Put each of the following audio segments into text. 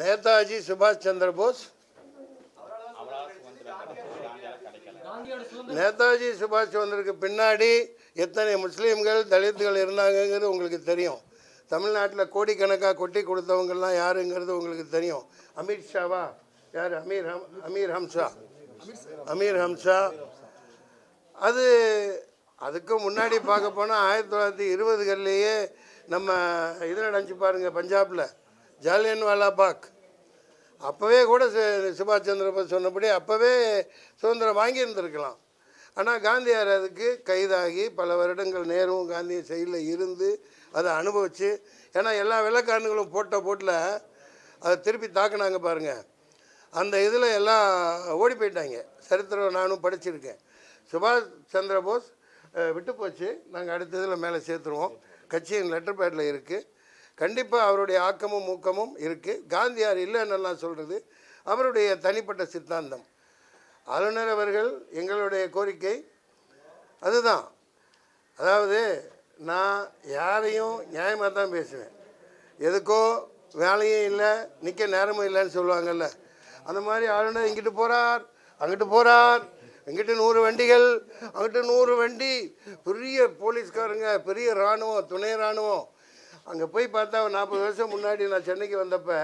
நேதாஜி சுபாஷ் சந்திர போஸ். நேதாஜி சுபாஷ் சந்திரக்கு பின்னாடி எத்தனை முஸ்லீம்கள் தலித்துகள் இருந்தாங்கங்கிறது உங்களுக்கு தெரியும். தமிழ்நாட்டில் கோடிக்கணக்காக கொட்டி கொடுத்தவங்கெல்லாம் யாருங்கிறது உங்களுக்கு தெரியும். அமித்ஷாவா யார்? அமீர் ஹம் அமீர் ஹம்சா. அமீர் ஹம்சா. அது அதுக்கு முன்னாடி பார்க்க போனால் ஆயிரத்தி தொள்ளாயிரத்தி இருபதுகள்லேயே நம்ம இது நடந்துச்சு பாருங்கள் பஞ்சாபில். ஜாலியன் வாலாபாக் அப்போவே கூட சுபாஷ் சந்திர போஸ் சொன்னபடி அப்போவே சுதந்திரம் வாங்கியிருந்திருக்கலாம். ஆனால் காந்தியார் அதுக்கு கைதாகி பல வருடங்கள் நேரும் காந்தி செயலில் இருந்து அதை அனுபவித்து ஏன்னா எல்லா விளக்காண்டுகளும் போட்ட போட்டில் அதை திருப்பி தாக்குனாங்க பாருங்கள் அந்த இதில் எல்லாம் ஓடி போயிட்டாங்க. சரித்திரம் நானும் படிச்சிருக்கேன். சுபாஷ் சந்திர போஸ் விட்டு போச்சு. நாங்கள் அடுத்த இதில் மேலே சேர்த்துருவோம். கட்சியின் லெட்டர் பேடில் இருக்குது கண்டிப்பாக அவருடைய ஆக்கமும் ஊக்கமும் இருக்குது காந்தியார் இல்லைன்னெல்லாம் சொல்கிறது அவருடைய தனிப்பட்ட சித்தாந்தம். ஆளுநர் அவர்கள் எங்களுடைய கோரிக்கை அதுதான். அதாவது நான் யாரையும் நியாயமாக தான் பேசுவேன். எதுக்கோ வேலையும் இல்லை நிற்க நேரமும் இல்லைன்னு சொல்லுவாங்கல்ல. அந்த மாதிரி ஆளுநர் இங்கிட்டு போகிறார் அங்கிட்டு போகிறார் இங்கிட்டு நூறு வண்டிகள் அங்கிட்டு நூறு வண்டி. பெரிய போலீஸ்காரங்க பெரிய இராணுவம் துணை இராணுவம். அங்கே போய் பார்த்தா ஒரு நாற்பது வருஷம் முன்னாடி நான் சென்னைக்கு வந்தப்போ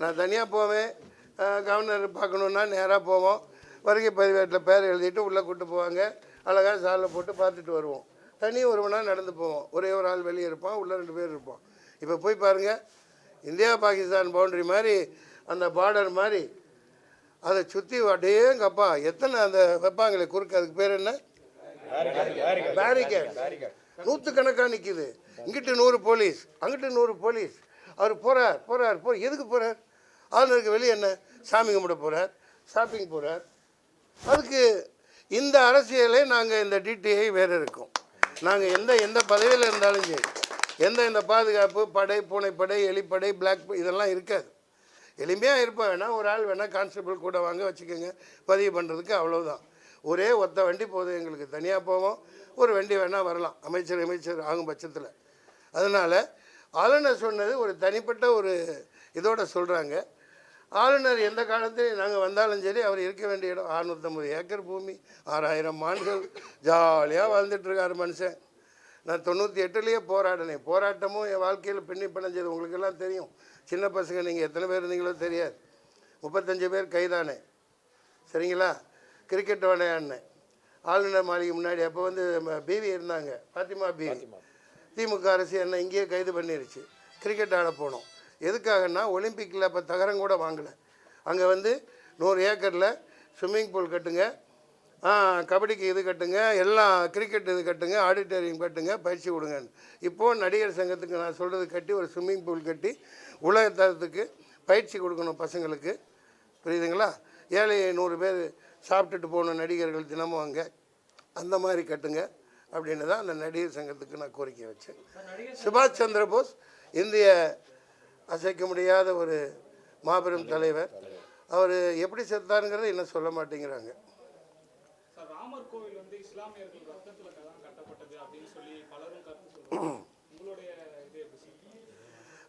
நான் தனியாக போவேன். கவர்னர் பார்க்கணுன்னா நேராக போவோம். வருகை பதிவேட்டில் பேர் எழுதிட்டு உள்ளே கூட்டு போவாங்க. அழகாக சாலில் போட்டு பார்த்துட்டு வருவோம். தனி ஒரு மணி நேரம் நடந்து போவோம். ஒரே ஒரு ஆள் வெளியே இருப்பான் உள்ளே ரெண்டு பேர் இருப்போம் இப்போ போய் பாருங்கள் இந்தியா பாகிஸ்தான் பவுண்டரி மாதிரி அந்த பார்டர் மாதிரி அதை சுற்றி அடேங்கப்பா எத்தனை அந்த வைப்பாங்களே குறுக்கு அதுக்கு பேர் என்ன? பேரிகேட் நூற்றுக்கணக்காக நிற்கிது இங்கிட்டு நூறு போலீஸ் அங்கிட்டு நூறு போலீஸ். அவர் போகிறார் போகிறார் போ எதுக்கு போகிறார் ஆளுநருக்கு வெளியே என்ன? சாமி கும்பிட போகிறார் ஷாப்பிங் போகிறார் அதுக்கு இந்த அரசியலே நாங்கள் இந்த டிடிஐ வேறு இருக்கோம். நாங்கள் எந்த எந்த பதவியில் இருந்தாலும் சரி எந்த எந்த பாதுகாப்பு படை பூனைப்படை எலிப்படை பிளாக் இதெல்லாம் இருக்காது. எளிமையாக இருப்பேன் வேணால் ஒரு ஆள் வேணால் கான்ஸ்டபிள் கூட வாங்க வச்சுக்கோங்க. பதிவு பண்ணுறதுக்கு அவ்வளோதான் ஒரே ஒத்த வண்டி போதும் எங்களுக்கு தனியாக போவோம். ஒரு வண்டி வேணால் வரலாம். அமைச்சர் அமைச்சர் ஆகும் பட்சத்தில். அதனால் ஆளுநர் சொன்னது ஒரு தனிப்பட்ட ஒரு இதோட சொல்கிறாங்க ஆளுநர் எந்த காலத்தில் நாங்கள் வந்தாலும் சரி அவர் இருக்க வேண்டிய இடம் அறுநூத்தம்பது ஏக்கர் பூமி ஆறாயிரம் மான்கள். ஜாலியாக வாழ்ந்துட்டுருக்காரு மனுஷன். நான் தொண்ணூற்றி எட்டுலேயே போராடினேன். போராட்டமும் என் வாழ்க்கையில் பின்னி பிணைஞ்சது. உங்களுக்கெல்லாம் தெரியும். சின்ன பசங்க நீங்கள் எத்தனை பேர் இருந்தீங்களோ தெரியாது. முப்பத்தஞ்சு பேர் கைதானே. சரிங்களா? கிரிக்கெட் விளையாடினேன். ஆளுநர் மாளிகை முன்னாடி அப்போ வந்து பிவி இருந்தாங்க. பாத்திமா பிவி. திமுக அரசு என்னை இங்கேயே கைது பண்ணிருச்சு. கிரிக்கெட் ஆட போனோம். எதுக்காகன்னா ஒலிம்பிக்கில் அப்போ தகரம் கூட வாங்கலை. அங்கே வந்து நூறு ஏக்கரில் ஸ்விம்மிங் பூல் கட்டுங்க. கபடிக்கு இது கட்டுங்க. எல்லாம் கிரிக்கெட் இது கட்டுங்க. ஆடிட்டோரியம் கட்டுங்க. பயிற்சி கொடுங்கன்னு. இப்போது நடிகர் சங்கத்துக்கு நான் சொல்கிறது கட்டி ஒரு ஸ்விம்மிங் பூல் கட்டி உலக தரத்துக்கு பயிற்சி கொடுக்கணும் பசங்களுக்கு. புரியுதுங்களா? ஏழை நூறு பேர் சாப்பிட்டுட்டு போன நடிகர்கள் தினமும் அங்கே அந்த மாதிரி கட்டுங்க அப்படின்னு தான் அந்த நடிகர் சங்கத்துக்கு நான் கோரிக்கை வச்சேன். சுபாஷ் சந்திர போஸ் இந்திய அசைக்க முடியாத ஒரு மாபெரும் தலைவர். அவர் எப்படி செத்தாருங்கிறத இன்னும் சொல்ல மாட்டேங்கிறாங்க.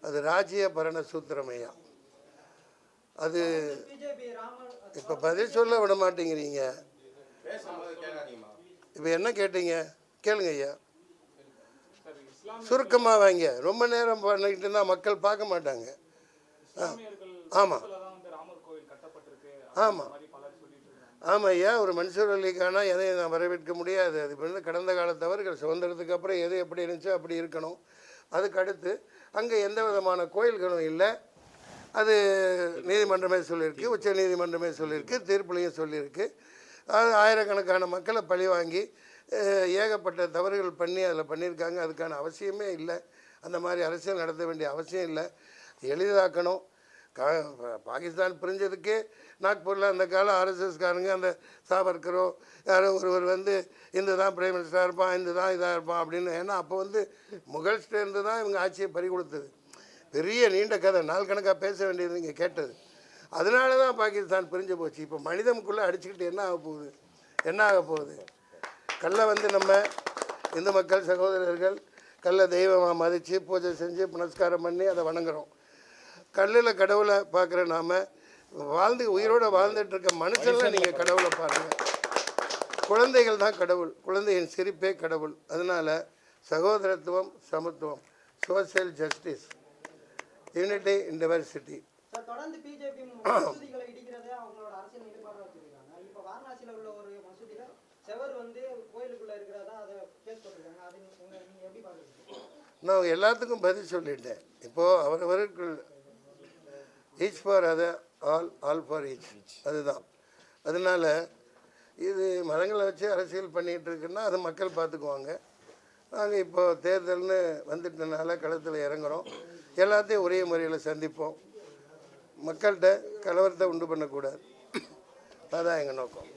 அது ராஜ்ய பரண சூத்திரமையா அது இப்போ பதில் சொல்ல விட மாட்டேங்கிறீங்க. இப்போ என்ன கேட்டீங்க? கேளுங்க ஐயா. சுருக்கமாக வாங்க. ரொம்ப நேரம் பண்ணிக்கிட்டு இருந்தால் மக்கள் பார்க்க மாட்டாங்க. ஆமாம் ஆமாம் ஆமாம் ஐயா ஒரு மன்சூர் அலிக்கானா எதையும் நான் வரவேற்க முடியாது. அது வந்து கடந்த கால தவறுகள் சுதந்திரத்துக்கு அப்புறம் எது எப்படி இருந்துச்சோ அப்படி இருக்கணும். அதுக்கு அடுத்து அங்கே எந்த விதமான கோயில்களும் இல்லை. அது நீதிமன்றமே சொல்லியிருக்கு உச்ச நீதிமன்றமே சொல்லியிருக்கு தீர்ப்புலையும் சொல்லியிருக்கு. அது ஆயிரக்கணக்கான மக்களை பழி வாங்கி ஏகப்பட்ட தவறுகள் பண்ணி அதில் பண்ணியிருக்காங்க. அதுக்கான அவசியமே இல்லை. அந்த மாதிரி அரசியல் நடத்த வேண்டிய அவசியம் இல்லை. எளிதாக்கணும். கா பாகிஸ்தான் பிரிஞ்சதுக்கே நாக்பூரில் அந்த காலம் ஆர்எஸ்எஸ்காரங்க அந்த சாவர்கரோ யாரோ ஒருவர் வந்து இந்த தான் பிரைம் மினிஸ்டராக இருப்பான் இந்த தான் இதாக இருப்பான் அப்படின்னு. ஏன்னா அப்போ வந்து முகல்ஸ்டேருந்து தான் இவங்க ஆட்சியை பறி கொடுத்தது பெரிய நீண்ட கதை. நாள் கணக்காக பேச வேண்டியது நீங்கள் கேட்டது. அதனால தான் பாகிஸ்தான் பிரிஞ்சு போச்சு. இப்போ மனிதனுக்குள்ளே அடிச்சுக்கிட்டு என்ன ஆக போகுது? என்ன ஆக போகுது? கல்லை வந்து நம்ம இந்து மக்கள் சகோதரர்கள் கல்லை தெய்வமாக மதித்து பூஜை செஞ்சு புனஸ்காரம் பண்ணி அதை வணங்குறோம். கல்லில் கடவுளை பார்க்குற நாம் வாழ்ந்து உயிரோடு வாழ்ந்துட்டு இருக்க மனுஷன்ல நீங்கள் கடவுளை பாருங்கள் குழந்தைகள் தான் கடவுள். குழந்தையின் சிரிப்பே கடவுள். அதனால சகோதரத்துவம் சமத்துவம் social justice unity in diversity sir தொடர்ந்து பிஜேபி மசூதிகளை இடிக்கிறதே அவங்களோட அரசியல் நிலைப்பாடு வச்சிருக்காங்க. இப்போ வாரணாசியில் உள்ள ஒரு மசூதியில செவர் வந்து கோயிலுக்குள்ள இருக்கிறதா அதை கேஸ் போட்டிருக்காங்க அது நீங்க நீங்க எப்படி பாக்குறீங்க நான் எல்லாத்துக்கும் பதில் சொல்லிட்டேன். இப்போது அவரவருக்கு each for other all all for each அதுதான். அதனால் இது மதங்களை வச்சு அரசியல் பண்ணிகிட்டு இருக்குன்னா அது மக்கள் பார்த்துக்குவாங்க. நாங்கள் இப்போ தேர்தல்னு வந்துட்டனால களத்தில் இறங்குறோம். எல்லாத்தையும் ஒரே முறையில் சந்திப்போம். மக்கள்கிட்ட கலவரத்தை உண்டு பண்ணக்கூடாது. அதான் எங்கள் நோக்கம்.